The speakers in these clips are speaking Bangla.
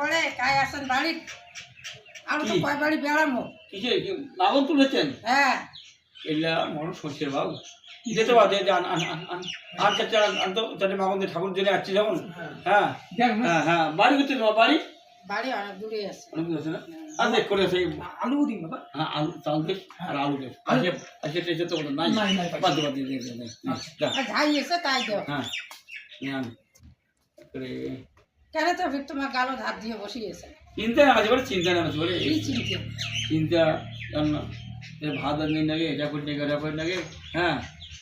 বলে কাই আসেন বাড়ি আমি তো কয় বাড়ি বেড়ামো? কিসে? কি তুলেছেন হ্যাঁ। এলা মনে শস্যের বাবু। যেতে পারে? যে আর চাচা আন তো চাচা ঠাকুর জেলে আসছি যেমন? হ্যাঁ। হ্যাঁ। হ্যাঁ বাড়ি করতে তোমার বাড়ি? বাড়ি অনেক দূরে আছে। অনেক দূর আছে না? আর দেখ করে সেই আলু দিন বাবা। হ্যাঁ আলু চাল দেখ আর আলু দেখ। আজকে আজকে টেসে তো নাই। বাদ বাদ দিয়ে দেখ দেখ যা আর যাই এসে তাই দেও। হ্যাঁ। কেন তো তোমার গালো ধার দিয়ে বসিয়েছে? চিন্তা না আছে বলে চিন্তা না আছে বলে চিন্তা। জান না যে ভাত আর নেই লাগে এটা করে নেই এটা করে লাগে হ্যাঁ।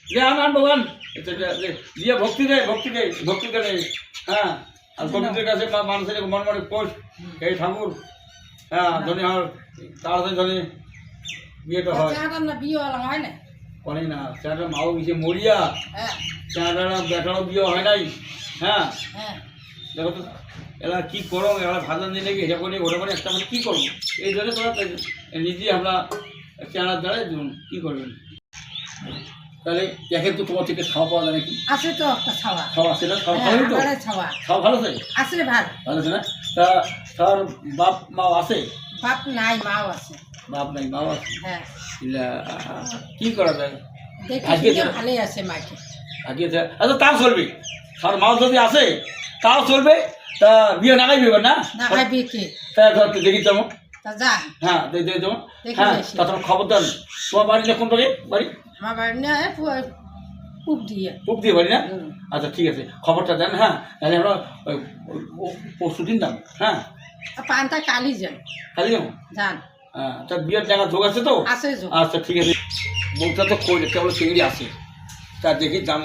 যে আন আন ভগবান। দিয়ে ভক্তি দে ভক্তি দে ভক্তি দে হ্যাঁ। আর গোবিন্দের কাছে মানুষের মন মনে কোষ এই ঠাকুর হ্যাঁ ধনী আর তাড়াতাড়ি ধনী বিয়েটা হয়। না বিয়ে হয় না? অনেক না চেহারা মাও গেছে মরিয়া? হ্যাঁ। চেহারা বেটারও বিয়ে হয় নাই হ্যাঁ। হ্যাঁ। দেখো তো এরা কি করো এরা ভাজা নিয়ে নাকি এটা করে ওটা করে একটা মানে কী করব? এই জন্য তোরা নিজে আমরা চেনার ধরুন কী করবেন? তাহলে দেখেন তো তোমার থেকে খাওয়া পাওয়া যায় নাকি? আছে তো একটা ছাওয়া। খাওয়া আছে না খাওয়া হ্যাঁ তো? ছাওয়া। খাওয়া ভালো আছে আছে ভালো। ভালো আছে না? তা তার বাপ মা আছে? বাপ নাই মাও আছে। বাপ নাই মা আছে? হ্যাঁ। ইলা, কি করা যায়? আজকে ভালোই আছে মাকে। যা- আচ্ছা তাও চলবে। তার মাও যদি আছে তাও চলবে? তা বিয়ে নাগাই বিয়ে না? না ভাই বিয়ে কে? তা দেখি তেমন হ্যাঁ দিয়ে দেবো হ্যাঁ। তা তোমার খবর দেন তোমার বাড়ি না কোন বাড়ি? বাড়ি? আমার বাড়ি না পুব দিয়ে। দিয়ে বাড়ি না? আচ্ছা ঠিক আছে। খবরটা দেন হ্যাঁ। তাহলে আমরা পরশু দিন দাম হ্যাঁ। পানটা কালি যান কালি যাব? যান। হ্যাঁ তা বিয়ের জায়গা যোগ আছে তো? আছে আচ্ছা ঠিক আছে। বউটা তো কই কেবল চিংড়ি আছে। তা দেখি যাব।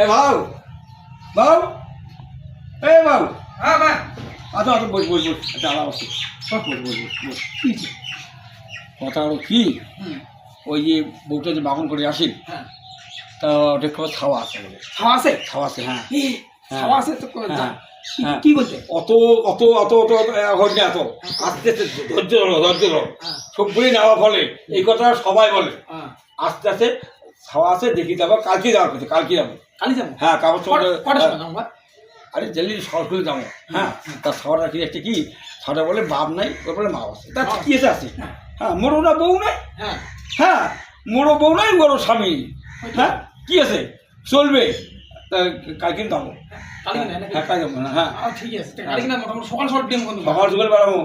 এ ভাও ভাও ভাও হ্যাঁ ভাই আচ্ছা আচ্ছা বস বস বস। আচ্ছা আলাপ আছে বস বস বস বস। বস কথা হলো কি? ওই যে বউটা যে বাগন করে আসি হ্যাঁ। তা ওটা খবর ছাওয়া আছে খাওয়া আছে? ছাওয়া আছে হ্যাঁ। আছে তো হ্যাঁ, কি- হ্যাঁ। অত অত অত এত। আস্তে আস্তে ধৈর্য ধরো ধৈর্য ধরো। হ্যাঁ। সবগুলি নেওয়া ফলে এই কথা সবাই বলে। হ্যাঁ। আস্তে আস্তে ছাওয়া আছে দেখি যাব কালকে যাওয়ার কথা কালকে যাব। কালি যাব? হ্যাঁ কাগজ আরে জেলি সাহস করে যাব হ্যাঁ তার সাহটা রাখি একটি কি? সাহটা বলে বাপ নাই ওপরে মা আছে। তার কি এসে আছে? হ্যাঁ মোরও না বউ নাই? হ্যাঁ।, হ্যাঁ মোরও বউ নাই ওরও স্বামী। হ্যাঁ কি আছে? চলবে। হ্যাঁ, হ্যাঁ, কালকে যাব। হ্যাঁ ঠিক আছে। সকাল সকাল বেড়াবো।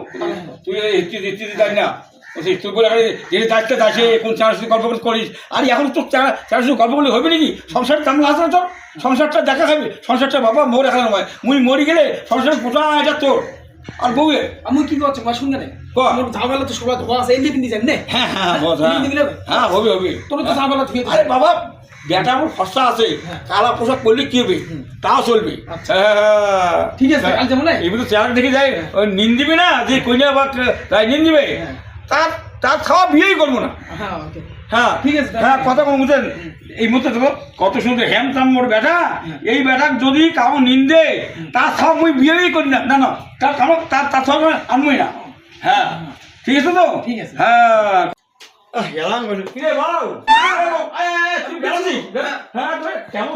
তুই হিস্ট্রি হিস্ট্রি যাই না। তুই বলে যে দায়িত্ব দাসে কোন চার সাথে গল্প করে করিস। আর এখন তো চার সাথে গল্প করলে হবে নাকি? সংসার তেমন আছে না তোর? সংসারটা দেখা খাবে। সংসারটা বাবা মোর এখন নয়। মুই মরি গেলে সংসার গোটা এটা তোর? আর বউয়ে? আমি কি করছি মা শুনবে না। ঝামেলা তো সবাই ধোয়া আছে এমনি হ্যাঁ হ্যাঁ হ্যাঁ? হ্যাঁ। হবে? হবে তোর তো ঝামেলা ধুয়ে আরে বাবা বেটা আমার ফসা আছে। হ্যাঁ। কালা পোশাক করলে কি হবে? তাও চলবে। আচ্ছা। হ্যাঁ ঠিক আছে কাল যাব না? তো চেহারা দেখে যায় দিবে না? যে কইনা বা তাই নিন দিবে? হ্যাঁ। তার তার খাওয়া বিয়েই করব না হ্যাঁ হ্যাঁ ঠিক আছে, হ্যাঁ কথা কোনো বুঝেন এই মুহূর্তে দেখো কত সুন্দর হ্যাম তাম মোর বেটা এই বেটা যদি কাউ নিন্দে তার সব মুই বিয়েই করি না না না তার কারও তার তার সব আনবই না হ্যাঁ ঠিক আছে তো ঠিক আছে। হ্যাঁ হ্যাঁ, কেমন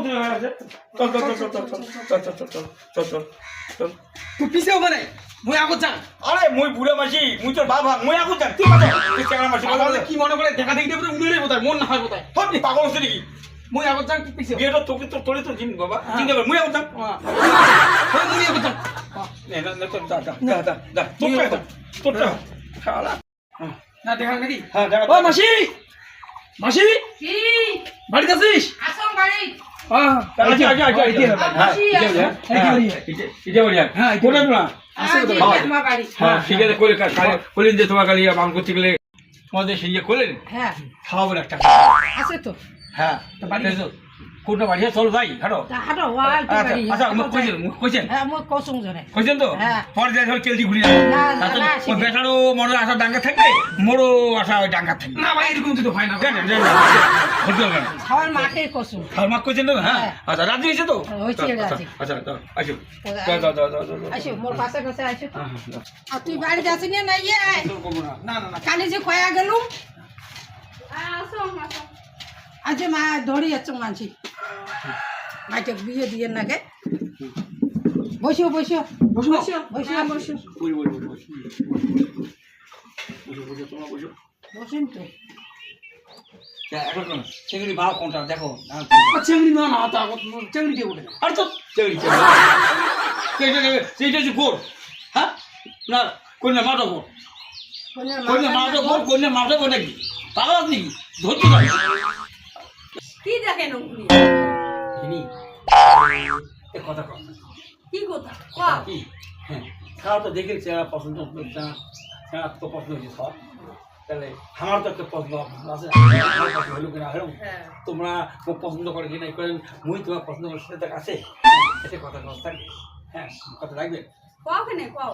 মুই আগত যান আরে মুই বুড়া মাসি মুই তোর বাবা মুই আগত যান তুই বাবা তুই চেংড়া মাসি বাবা কি মনে করে দেখা দেখি দেবে উড়ে যাবে তার মন না হয় কোথায় তোর পাগল হচ্ছে নাকি মুই আগত যান কি পিছে বিয়েটা তোকে তো তোরে তো জিন বাবা জিন যাবে মুই আগত যান হ্যাঁ মুই আগত যান নে না না তোর দা দা দা দা তোর তোর শালা না দেখা নাকি হ্যাঁ দেখা ও মাসি মাসি কি বাড়িতে আছিস আসুন বাড়ি হ্যাঁ আচ্ছা আচ্ছা আচ্ছা ইতি হ্যাঁ ইতি হ্যাঁ ইতি হ্যাঁ ইতি হ্যাঁ হ্যাঁ, হ্যাঁ ঠিক আছে করে করলেন যে তোমাকে বান করতে গেলে তোমাদের সেই ইয়ে করলেন? হ্যাঁ। খাওয়াবেন একটা। হ্যাঁ কোনটা বাড়ি? চল যাই হাঁটো। তা হাঁটো ওয়াই আচ্ছা বাড়ি? আচ্ছা মুখ কইছেন। মুখ কইছেন? হ্যাঁ মুখ কসুম জনে কইছেন তো? হ্যাঁ। পরে যাই ধর কেলটি ঘুরি না, না, ওই সেটাই। বেটারও মনে আসা ডাঙ্গা থাকবে? মোরও আসা ওই ডাঙ্গা থাকবে। না ভাই এরকম তো হয় না। হতে হবে না। খাওয়ার মাকে কসুম আর মাক কইছেন তো? হ্যাঁ। আচ্ছা রাজি হয়েছে তো? হয়েছে, রাজি। আচ্ছা দাও, আসো। দাও, দাও, দাও, দাও, দাও, দাও। আসো মোর পাশে পাশে আসো। দাও। আর তুই বাড়ি যাচ্ছি না না কালি যে কয়া গেলুম? আজ আজকে মা ধরি যাচ্ছে মানছি। মাকে বিয়ে দিয়ে নাকে বসিও বসিও বসিও বসিও বসিও বসিও বসুন তো। চেংড়ি ভালো কোনটা? দেখো। চেংড়ি না না তা চেংড়ি দিয়ে উঠে আর তো চেংড়ি হ্যাঁ? না কন্যা মাটো গোড় কন্যা মাটো গোড় কন্যা মাটো নাকি? পাগল নাকি? ধরতে কি দেখেন চিনি এ কথা কম কি কথা? কও। কি? হ্যাঁ খাওয়া তো দেখে চেহারা পছন্দ চেহারা তো পছন্দ হয়েছে সব। তাহলে আমার তো একটা পছন্দ আছে হলো কিনা হলো হ্যাঁ। তোমরা খুব পছন্দ করে কিনা করেন মুই তোমার পছন্দ করে সেটা আছে? এতে কথা কম হ্যাঁ কথা রাখবে কও কেনে কও।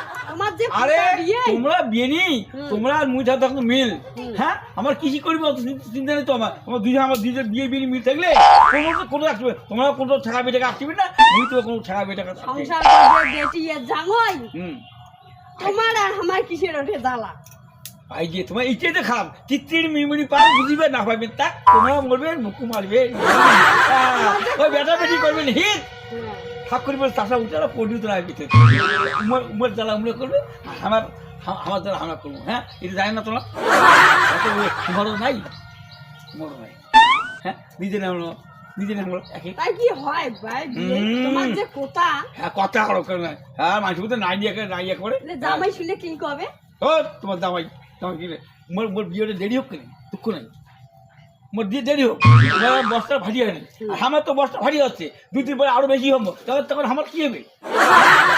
আরে তোমরা বিয়ে। তোমরা আর মুই থাকতো মিল। হ্যাঁ? আমার কৃষি করব অত চিন্তা- চিন্তা নেই তো আমার। আমার দুজন আমার দুজন বিয়ে বিয়ে মিল থাকলে কোনো তো কোনো আসবে তোমরা কোনো ঠেকা বেটাকে আসবে না মুই তো কোনো বেটাকে সংসার তোমার আর আমার কিসের ওঠে জ্বালা? ভাই যে তোমার এইটাই তো খারাপ। চিত্রির মিমিনি পার বুঝিবে না পাবে তা তোমরা মরবে মুখু মারবে। ওই বেটা বেটি হিট থাক করবে চাষা উঠে পড়ি তো রাখবে উমর উমর জ্বালা উমরে করবে আমার আমার জ্বালা হামলা করব হ্যাঁ? এটা জানি না ও- তোমারও নাই তোমারও নাই হ্যাঁ? নিজে নামলো নিজে নামলো একই তাই কি হয় ভাই? তোমার যে কোতা হ্যাঁ কথা কেন হ্যাঁ নাই দিয়ে নাই ইয়ে করে জামাই শুনে কি ও তোমার তোমার কি? মোর মোর বিয়েটা দেরি হোক কেন? দুঃখ নাই। মোর দিয়ে দেরি হোক। এবার বস্তা ভারী হয়নি। আর আমার তো বস্তা ভারী হচ্ছে। দুই দিন পরে আরও বেশি হব। তখন তখন আমার কি হবে?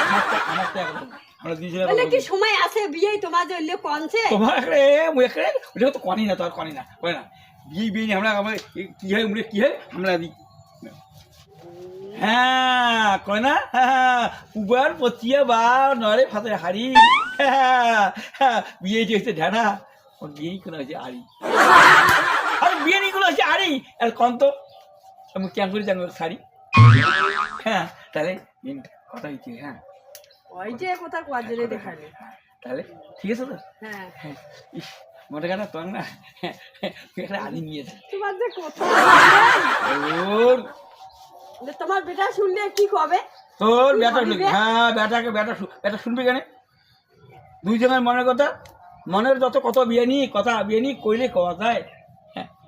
আমার তো- আমার তো এখন আমরা দুইজনে বলে কি সময় আছে? বিয়ে তোমার যে হইলে কনছে? তোমার এখানে মুই এখানে ওটা তো কনি না তো আর কনি না। বিয়ে বিয়ে নিয়ে আমরা কি হয়? উমরে কি হয়? আমরা হ্যাঁ কয় না? হ্যাঁ উবার পচিয়া বা নরে ফাতে হাড়ি। হ্যাঁ, হ্যাঁ, বিয়ে যে হচ্ছে ঢানা ওর বিয়েই কোনো হচ্ছে আড়ি। আর নিয়ে কোনো আর কন তো আমি করে জানো শাড়ি? হ্যাঁ তাহলে কথা হচ্ছে হ্যাঁ। ওই যে কোথা কোয়াজলে দেখাবে তাহলে ঠিক আছে তো? হ্যাঁ। হ্যাঁ ইস মোটা কাটা তোর না একটা আদি তোমার যে কোথা। ওর তোমার বেটা শুনলে কি কবে? তোর বেটা ভাবিবে? হ্যাঁ বেটাকে বেটা বেটা শুনবি কেন? দুই জনের মনের কথা মনের যত কত বিয়ে নি কথা বিয়ে নি কইলে কওয়া যায়।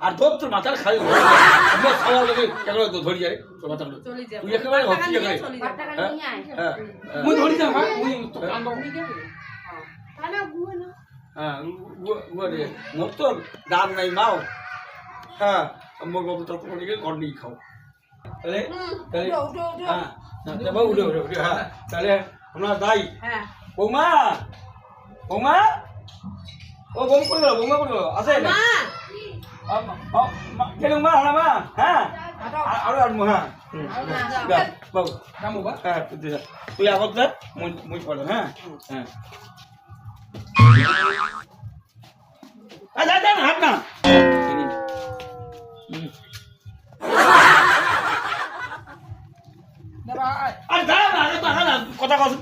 আর ধর তোর মাথার খালি লাগে ধরি যাই তোর একেবারে ভক্তি হ্যাঁ, হ্যাঁ, হ্যাঁ।, হ্যাঁ মুই তোর হ্যাঁ। তোর দাম নাই মাও। হ্যাঁ মোর তোর গিয়ে ঘর নিয়ে খাও। তাহলে তাহলে উঠে উঠে উঠে। হ্যাঁ তাহলে আমরা দাই হ্যাঁ। বৌমা বৌমা ও বৌমা করে গেল বৌমা করে গেল? আছে কেন মা। হ্যাঁ মা হ্যাঁ। আরও আর হ্যাঁ।, হ্যাঁ। তুই আগত যা মই পড়ো হ্যাঁ হ্যাঁ। হাত না। আরে দাঁড়া না আরে না কথা কথা